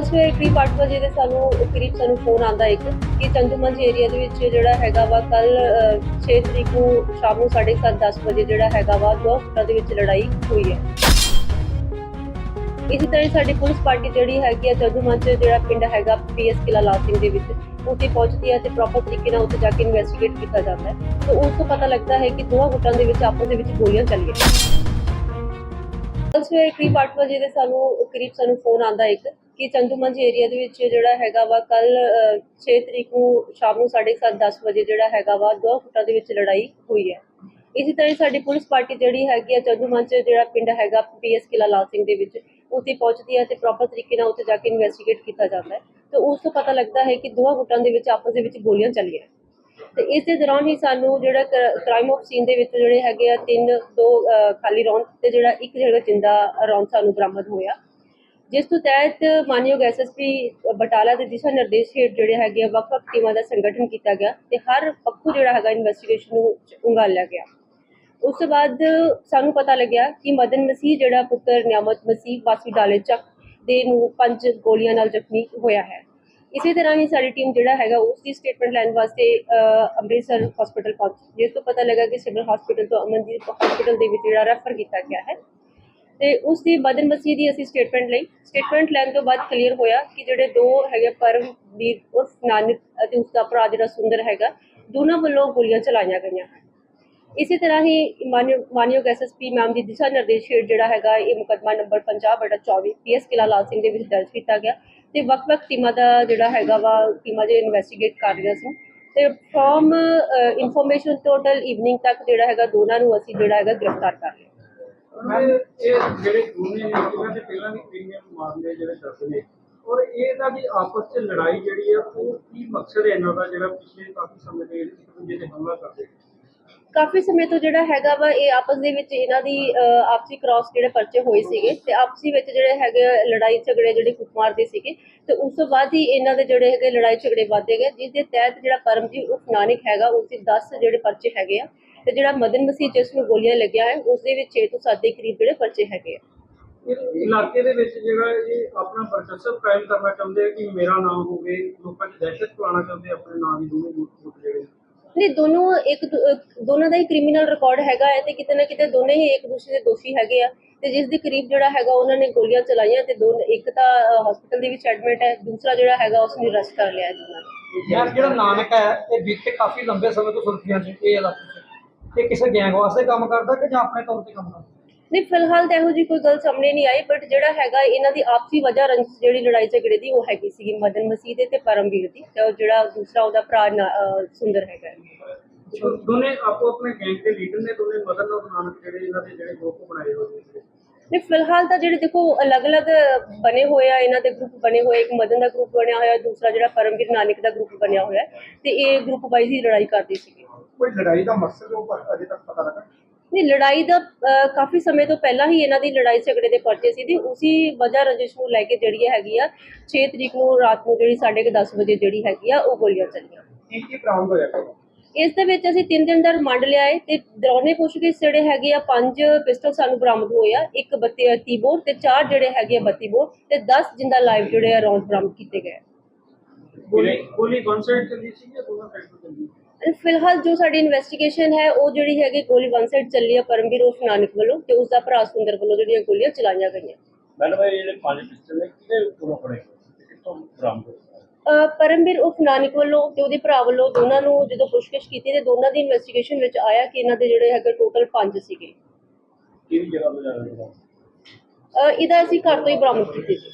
ਕੱਲ੍ਹ ਸਵੇਰੇ ਕਰੀਬ 8 ਵਜੇ ਦੇ ਸਾਨੂੰ ਕਰੀਬ ਸਾਨੂੰ ਫੋਨ ਆਂਦਾ ਇੱਕ ਕਿ ਚੰਦੂਮੰਜ ਏਰੀਆ ਦੇ ਵਿੱਚ ਜਿਹੜਾ ਹੈਗਾ ਵਾ ਕੱਲ 6 ਤਰੀਕ ਨੂੰ ਸ਼ਾਮ ਨੂੰ 7:30 10 ਵਜੇ ਜਿਹੜਾ ਹੈਗਾ ਵਾ ਦੋ ਫੁੱਟਾਂ ਦੇ ਵਿੱਚ ਲੜਾਈ ਹੋਈ ਹੈ। ਇਸੇ ਤਰ੍ਹਾਂ ਸਾਡੀ ਪੁਲਿਸ ਪਾਰਟੀ ਜਿਹੜੀ ਹੈਗੀ ਆ ਚੰਦੂਮੰਜ ਜਿਹੜਾ ਪਿੰਡ ਹੈਗਾ ਪੀਐਸ ਕਿਲਾ ਲਾਲ ਸਿੰਘ ਦੇ ਵਿੱਚ, ਉੱਥੇ ਪਹੁੰਚਦੀ ਹੈ ਤੇ ਪ੍ਰੋਪਰ ਤਰੀਕੇ ਨਾਲ ਉੱਥੇ ਜਾ ਕੇ ਇਨਵੈਸਟੀਗੇਟ ਕੀਤਾ ਜਾਂਦਾ ਹੈ। ਤੇ ਉਸ ਤੋਂ ਪਤਾ ਲੱਗਦਾ ਹੈ ਕਿ ਦੋਹਾਂ ਗੁੱਟਾਂ ਦੇ ਵਿੱਚ, ਆਪਸ ਦੇ ਵਿੱਚ ਗੋਲੀਆਂ ਚੱਲੀਆਂ ਕੱਲ ਸਵੇਰ ਕਰੀਬ 8 ਵਜੇ ਦੇ ਸਾਨੂੰ ਕਰੀਬ ਸਾਨੂੰ ਫੋਨ ਆਂਦਾ ਇੱਕ ਕਿ ਚੰਦੂਮੰਜ ਏਰੀਆ ਦੇ ਵਿੱਚ ਜਿਹੜਾ ਹੈਗਾ ਵਾ ਕੱਲ 6 ਤਰੀਕ ਨੂੰ ਸ਼ਾਮ ਨੂੰ 7:30 10 ਵਜੇ ਜਿਹੜਾ ਹੈਗਾ ਵਾ ਦੋ ਗੁੱਟਾਂ ਦੇ ਵਿੱਚ ਲੜਾਈ ਹੋਈ ਹੈ। ਇਸੇ ਤਰ੍ਹਾਂ ਹੀ ਸਾਡੀ ਪੁਲਿਸ ਪਾਰਟੀ ਜਿਹੜੀ ਹੈਗੀ ਆ ਚੰਦੂਮੰਜ ਜਿਹੜਾ ਪਿੰਡ ਹੈਗਾ ਪੀਐਸ ਕਿਲਾ ਲਾਲ ਸਿੰਘ ਦੇ ਵਿੱਚ, ਉੱਥੇ ਪਹੁੰਚਦੀ ਹੈ ਤੇ ਪ੍ਰੋਪਰ ਤਰੀਕੇ ਨਾਲ ਉੱਥੇ ਜਾ ਕੇ ਇਨਵੈਸਟੀਗੇਟ ਕੀਤਾ ਜਾਂਦਾ ਹੈ। ਤੇ ਉਸ ਤੋਂ ਪਤਾ ਲੱਗਦਾ ਹੈ ਕਿ ਦੋਹਾਂ ਗੁੱਟਾਂ ਦੇ ਵਿੱਚ ਆਪਸ ਦੇ ਵਿੱਚ ਗੋਲੀਆਂ ਚੱਲੀਆਂ ਤੇ ਇਸ ਦੇ ਦੌਰਾਨ ਹੀ ਸਾਨੂੰ ਜਿਹੜਾ ਕ੍ਰਾਈਮ ਆਫ ਸੀਨ ਦੇ ਵਿੱਚ ਜਿਹੜੇ ਹੈਗੇ ਆ, ਤਿੰਨ, ਦੋ ਖਾਲੀ ਰੌਂਦ ਤੇ ਜਿਹੜਾ ਇੱਕ ਜਿਹੜਾ ਜਿੰਦਾ ਰੌਂਦ ਸਾਨੂੰ ਬਰਾਮਦ ਹੋਇਆ। ਜਿਸ ਤੋਂ ਤਹਿਤ ਮਾਨਯੋਗ ਐਸਐਸਪੀ ਬਟਾਲਾ ਦੇ ਦਿਸ਼ਾ ਨਿਰਦੇਸ਼ ਹੇਠ ਜਿਹੜੇ ਹੈਗੇ ਆ, ਵੱਖ-ਵੱਖ ਟੀਮਾਂ ਦਾ ਸੰਗਠਨ ਕੀਤਾ ਗਿਆ ਤੇ ਹਰ ਪੱਖੂ ਜਿਹੜਾ ਹੈਗਾ ਇਨਵੈਸਟੀਗੇਸ਼ਨ ਨੂੰ ਉਂਗਾਲਿਆ ਗਿਆ। ਉਸ ਤੋਂ ਬਾਅਦ ਸਾਨੂੰ ਪਤਾ ਲੱਗਿਆ ਕਿ ਮਦਨ ਮਸੀਹ ਜਿਹੜਾ ਪੁੱਤਰ ਨਿਆਮਤ ਮਸੀਹ ਵਾਸੀ ਡਾਲੇ ਚੱਕ ਦੇ ਨੂੰ ਪੰਜ ਗੋਲੀਆਂ ਨਾਲ ਜ਼ਖਮੀ ਹੋਇਆ ਹੈ। ਇਸੇ ਤਰ੍ਹਾਂ ਹੀ ਸਾਡੀ ਟੀਮ ਜਿਹੜਾ ਹੈਗਾ ਉਸ ਦੀ ਸਟੇਟਮੈਂਟ ਲੈਣ ਵਾਸਤੇ ਅੰਮ੍ਰਿਤਸਰ ਹਸਪੀਟਲ ਪਹੁੰਚੀ। ਜਿਸ ਤੋਂ ਪਤਾ ਲੱਗਾ ਕਿ ਸਿਵਲ ਹਸਪੀਟਲ ਤੋਂ ਅਮਨਦੀਪ ਹਸਪੀਟਲ ਦੇ ਵਿੱਚ ਜਿਹੜਾ ਰੈਫਰ ਕੀਤਾ ਗਿਆ ਹੈ। ਤੇ ਉਸ ਦੀ ਬਦਨ ਮਸੀਹ ਦੀ ਅਸੀਂ ਸਟੇਟਮੈਂਟ ਲਈ। ਸਟੇਟਮੈਂਟ ਲੈਣ ਤੋਂ ਬਾਅਦ ਕਲੀਅਰ ਹੋਇਆ ਕਿ ਜਿਹੜੇ ਦੋ ਹੈਗੇ ਪਰਮਵੀਰ ਉਰਫ ਨਾਨਕ ਅਤੇ ਉਸ ਦਾ ਭਰਾ ਜਿਹੜਾ ਸੁੰਦਰ ਹੈਗਾ, ਦੋਨਾਂ ਵੱਲੋਂ ਗੋਲੀਆਂ ਚਲਾਈਆਂ ਗਈਆਂ। ਹਨ ਇਸੇ ਤਰ੍ਹਾਂ ਹੀ ਮਾਨਯੋਗ ਮਾਨਯੋਗ ਐਸਐਸਪੀ ਮੈਮ ਦੀ ਦਿਸ਼ਾ ਨਿਰਦੇਸ਼ ਹੇਠ ਜਿਹੜਾ ਹੈਗਾ, ਇਹ ਮੁਕੱਦਮਾ ਨੰਬਰ 50 ਬਟਾ 24 ਪੀਐਸ ਕਿਲਾ ਲਾਲ ਸਿੰਘ ਦੇ ਵਿੱਚ ਦਰਜ ਕੀਤਾ ਗਿਆ ਤੇ ਵੱਖ-ਵੱਖ ਟੀਮਾਂ ਦਾ ਜਿਹੜਾ ਹੈਗਾ ਵਾ, ਟੀਮਾਂ ਜੇ ਇਨਵੈਸਟੀਗੇਟ ਕਰ ਰਹੀਆਂ ਸੀ। ਤੇ ਫਰੋਮ ਇਨਫੋਰਮੇਸ਼ਨ ਟੋਟਲ ਈਵਨਿੰਗ ਤੱਕ ਜਿਹੜਾ ਹੈਗਾ, ਦੋਨਾਂ ਨੂੰ ਅਸੀਂ ਜਿਹੜਾ ਹੈਗਾ ਗ੍ਰਿਫਤਾਰ ਕਰ ਲਿਆ। ਮੈਮ ਇਹ ਜਿਹੜੇ ਦੋਨੇ ਨੇ ਇਹਨਾਂ ਦੇ ਪਹਿਲਾਂ ਵੀ ਪ੍ਰੀਮੀਅਮ ਮਾਮਲੇ ਜਿਹੜੇ ਦਰਜ ਨੇ। ਔਰ ਇਹਦਾ ਦੀ ਆਪਸ 'ਚ ਲੜਾਈ ਜਿਹੜੀ ਆ, ਉਹ ਕੀ ਮਕਸਦ ਹੈ ਇਹਨਾਂ ਦਾ ਜਿਹੜਾ ਪਿਛਲੇ ਕਾਫੀ ਸਮੇਂ ਦੇ ਇੱਕ ਦੂਜੇ ਤੇ ਹਮਲਾ ਕਰਦੇ ਕਾਫੀ ਸਮੇਂ ਤੋਂ ਜਿਹੜਾ ਹੈਗਾ ਵਾ, ਇਹ ਆਪਸ ਦੇ ਵਿੱਚ ਇਹਨਾਂ ਦੀ ਆਪਸੀ ਕ੍ਰਾਸ ਜਿਹੜੇ ਪਰਚੇ ਹੋਏ ਸੀਗੇ ਤੇ ਆਪਸੀ ਵਿੱਚ ਜਿਹੜੇ ਹੈਗੇ ਲੜਾਈ ਝਗੜੇ ਜਿਹੜੇ ਕੁੱਟਮਾਰ ਦੇ ਸੀਗੇ ਤੇ ਉਸ ਤੋਂ ਬਾਅਦ ਹੀ ਇਹਨਾਂ ਦੇ ਜਿਹੜੇ ਹੈਗੇ ਲੜਾਈ ਝਗੜੇ ਵਧਦੇ ਗਏ, ਜਿਸ ਦੇ ਤਹਿਤ ਜਿਹੜਾ ਪਰਮਜੀਤ ਉਰਫ ਹੈਗਾ, ਉਸ ਦੇ 10 ਜਿਹੜੇ ਪਰਚੇ ਹੈਗੇ ਆ ਤੇ ਜਿਹੜਾ ਮਦਨ ਮਸੀਹ ਜਿਸ ਨੂੰ ਗੋਲੀਆਂ ਲੱਗਿਆ ਹੈ ਉਸ ਦੇ ਵਿੱਚ 6 ਤੋਂ 7 ਦੇ ਕਰੀਬ ਜਿਹੜੇ ਪਰਚੇ ਹੈਗੇ ਆ। ਇਹ ਇਲਾਕੇ ਦੇ ਵਿੱਚ ਜਿਹੜਾ ਇਹ ਆਪਣਾ ਵਰਚਸਵ ਕਾਇਮ ਕਰਨਾ ਚਾਹੁੰਦੇ ਆ ਕਿ ਮੇਰਾ ਨਾਮ ਹੋਵੇ ਲੋਕਾਂ 'ਚ ਦਹਿਸ਼ਤ ਫੈਲਾਉਣਾ ਚਾਹੁੰਦੇ ਆਪਣੇ ਨਾਂ ਦੀ ਦੋਵੇਂ ਗੁੱਟ ਜਿਹੜੇ ਨਹੀਂ ਦੋਨੋਂ ਇੱਕ ਦੋਨਾਂ ਦਾ ਹੀ ਕ੍ਰਿਮੀਨਲ ਰਿਕਾਰਡ ਹੈਗਾ ਹੈ ਤੇ ਕਿਤੇ ਨਾ ਕਿਤੇ ਦੋਨੇ ਹੀ ਇੱਕ ਦੂਸਰੇ ਦੇ ਦੋਸ਼ੀ ਹੈਗੇ ਆ। ਤੇ ਜਿਸ ਦੇ ਕਰੀਬ ਜਿਹੜਾ ਹੈਗਾ ਉਹਨਾਂ ਨੇ ਗੋਲੀਆਂ ਚਲਾਈਆਂ ਤੇ ਦੋ ਇੱਕ ਤਾਂ ਹਸਪੀਟਲ ਦੇ ਵਿੱਚ ਐਡਮਿਟ ਹੈ ਦੂਸਰਾ ਜਿਹੜਾ ਹੈਗਾ ਉਸ ਨੂੰ ਅਰੈਸਟ ਕਰ ਲਿਆ ਹੈ ਦੋਨਾਂ ਨੇ। ਯਾਰ ਜਿਹੜਾ ਨਾਨਕ ਹੈ ਇਹ ਬੀਤੇ ਕਾਫੀ ਲੰਬੇ ਸਮੇਂ ਤੋਂ ਸੁਰਖੀਆਂ 'ਚ ਇਹ ਇਲਾਕੇ ਇਹ ਕਿਸੇ ਗੈਂਗ ਵਾਸਤੇ ਕੰਮ ਕਰਦਾ ਕਿ ਜਾਂ ਆਪਣੇ ਤੌਰ ਤੇ ਕੰਮ ਕਰਦਾ? ਨਹੀਂ ਫਿਲਹਾਲ ਤਾਂ ਇਹੋ ਜੀ ਕੋਈ ਗੱਲ ਸਾਹਮਣੇ ਨਹੀਂ ਆਈ ਬਟ ਜਿਹੜਾ ਹੈਗਾ ਇਹਨਾਂ ਦੀ ਆਪਸੀ ਵਜ੍ਹਾ ਰੰਜਿਸ਼ ਜਿਹੜੀ ਲੜਾਈ ਝਗੜੇ ਦੀ ਉਹ ਹੈਗੀ ਸੀਗੀ ਮਦਨ ਮਸੀਹ ਦੇ ਤੇ ਪਰਮਵੀਰ ਦੀ ਤੇ ਉਹ ਜਿਹੜਾ ਦੂਸਰਾ ਉਹਦਾ ਭਰਾ ਨਾ- ਅਹ ਸੁੰਦਰ ਹੈਗਾ ਦੋਨੇ ਆਪੋ ਆਪਣੇ ਗੈਂਗ ਦੇ ਲੀਡਰ ਨੇ ਦੋਨੇ ਮਦਨ ਔਰ ਨਾਨਕ ਜਿਹੜੇ ਇਹਨਾਂ ਦੇ ਜਿਹੜੇ ਗਰੁੱਪ ਬਣਾਏ ਹੋਏ ਨੇ? ਨਹੀਂ ਫਿਲਹਾਲ ਤਾਂ ਜਿਹੜੇ ਦੇਖੋ ਅਲੱਗ-ਅਲੱਗ ਬਣੇ ਹੋਏ ਆ ਇਹਨਾਂ ਦੇ ਗਰੁੱਪ ਬਣੇ ਹੋਏ ਇੱਕ ਮਦਨ ਦਾ ਗਰੁੱਪ ਬਣਿਆ ਹੋਇਆ ਦੂਸਰਾ ਜਿਹੜਾ ਪਰਮਵੀਰ ਨਾਨਕ ਦਾ ਗਰੁੱਪ ਬਣਿਆ ਹੋਇਆ ਹੈ ਤੇ ਇਹ ਗਰੁੱਪ ਵਾਈਜ਼ ਹੀ ਲੜਾਈ ਕਰਦੇ ਸੀਗੇ। ਕੋਈ ਲੜਾਈ ਦਾ ਮਕਸਦ ਉਹ ਅਜੇ ਤੱਕ ਪਤਾ ਲੱਗਾ? ਨਹੀਂ ਲੜਾਈ ਦਾ ਕਾਫੀ ਸਮੇਂ ਤੋਂ ਪਹਿਲਾਂ ਹੀ ਇਹਨਾਂ ਦੀ ਲੜਾਈ ਝਗੜੇ ਦੇ ਪਰਚੇ ਸੀ ਤੇ ਉਸੇ ਵਜ੍ਹਾ ਰੰਜਿਸ਼ ਨੂੰ ਲੈ ਕੇ ਜਿਹੜੀ ਹੈਗੀ ਆ 6 ਤਰੀਕ ਨੂੰ ਰਾਤ ਨੂੰ ਜਿਹੜੀ 10:30 ਵਜੇ ਜਿਹੜੀ ਹੈਗੀ ਆ ਉਹ ਗੋਲੀਆਂ ਚੱਲੀਆਂ। ਕੀ ਕੀ ਬਰਾਮਦ ਹੋਇਆ ਇਸ ਦੇ ਵਿੱਚ ਅਸੀਂ 3 ਦਿਨ ਦਾ ਰਿਮਾਂਡ ਲਿਆ ਹੈ ਤੇ ਦੌਰਾਨੇ ਪੁੱਛਗਿੱਛ ਜਿਹੜੇ ਹੈਗੇ ਆ ਪੰਜ ਪਿਸਟਲ ਸਾਨੂੰ ਬਰਾਮਦ ਹੋਏ ਆ ਇੱਕ 32 30 ਬੋਰ ਤੇ ਚਾਰ ਜਿਹੜੇ ਹੈਗੇ ਆ 32 ਬੋਰ ਤੇ 10 ਜਿੰਦਾ ਲਾਈਵ ਜਿਹੜੇ ਆ ਰੌਂਡ ਬਰਾਮਦ ਕੀਤੇ ਗਏ। ਗੋਲੀ ਗੋਲੀ ਸਾਈਡ ਚੱਲੀ ਸੀ ਜਾਂ ਦੋਨਾਂ ਸਾਈਡ ਤੋਂ ਚੱਲੀ ਫਿਲਹਾਲ ਜੋ ਸਾਡੀ ਇਨਵੈਸਟੀਗੇਸ਼ਨ ਹੈ ਉਹ ਜਿਹੜੀ ਹੈਗੀ ਗੋਲੀ ਵਨ ਸਾਈਡ ਚੱਲੀ ਆ ਪਰਮਵੀਰ ਉਸ ਨਾਨਕ ਵੱਲੋਂ ਤੇ ਉਸ ਦਾ ਭਰਾ ਸੁੰਦਰ ਵੱਲੋਂ ਜਿਹੜੀਆਂ ਗੋਲੀਆਂ ਚਲਾਈਆਂ ਗਈਆਂ। ਮੈਡਮ ਇਹ ਜਿਹੜੇ ਪੰਜ ਪਿਸਟਲ ਨੇ ਕਿਹਦੇ ਕੋਲੋਂ ਫੜੇ ਹੋਏ? ਤੇ ਕਿੱਥੋਂ ਬਰਾਮਦ ਹੋਏ? ਅਹ ਪਰਮਵੀਰ ਉਫ ਨਾਨਕ ਵੱਲੋਂ ਤੇ ਉਹਦੇ ਭਰਾ ਵੱਲੋਂ ਦੋਨਾਂ ਨੂੰ ਜਦੋਂ ਪੁੱਛਗਿੱਛ ਕੀਤੀ ਤੇ ਦੋਨਾਂ ਦੀ ਇਨਵੈਸਟੀਗੇਸ਼ਨ ਵਿੱਚ ਆਇਆ ਕਿ ਇਹਨਾਂ ਦੇ ਜਿਹੜੇ ਹੈਗੇ ਟੋਟਲ 5 ਸੀਗੇ। ਕਿਹੜੀ ਜਗ੍ਹਾ ਤੋਂ ਜਾ ਰਹੇ ਹੋ ਇਹਦਾ ਅਸੀਂ ਘਰ ਤੋਂ ਹੀ ਬਰਾਮਦ ਕੀਤੀ। ਸੀ